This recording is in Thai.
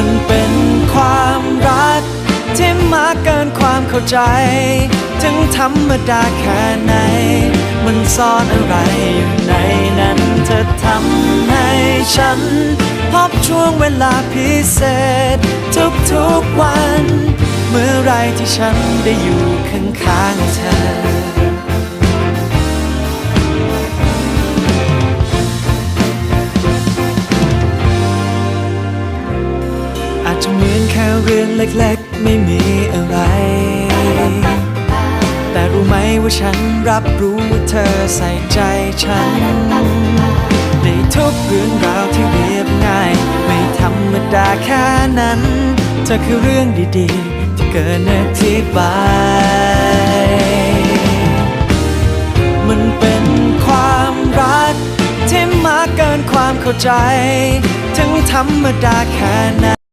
มันเป็นความรักที่มากเกินความเข้าใจ ถึงธรรมดาแค่ไหน มันซ่อนอะไรอยู่ในนั้นเธอทำให้ฉัน พบช่วงเวลาพิเศษ ทุกๆวัน เมื่อไรที่ฉันได้อยู่ข้างๆเธอ จะเหมือนแค่เรื่องเล็กๆ ไม่มีอะไร แต่รู้ไหมว่าฉันรับรู้ว่าเธอใส่ใจฉัน ในทุกเรื่องราวที่เรียบง่าย ไม่ธรรมดาแค่นั้น เธอคือเรื่องดีๆ ที่เกินอธิบาย มันเป็นความรักที่มากเกินความเข้าใจ ถึงธรรมดาแค่ไหน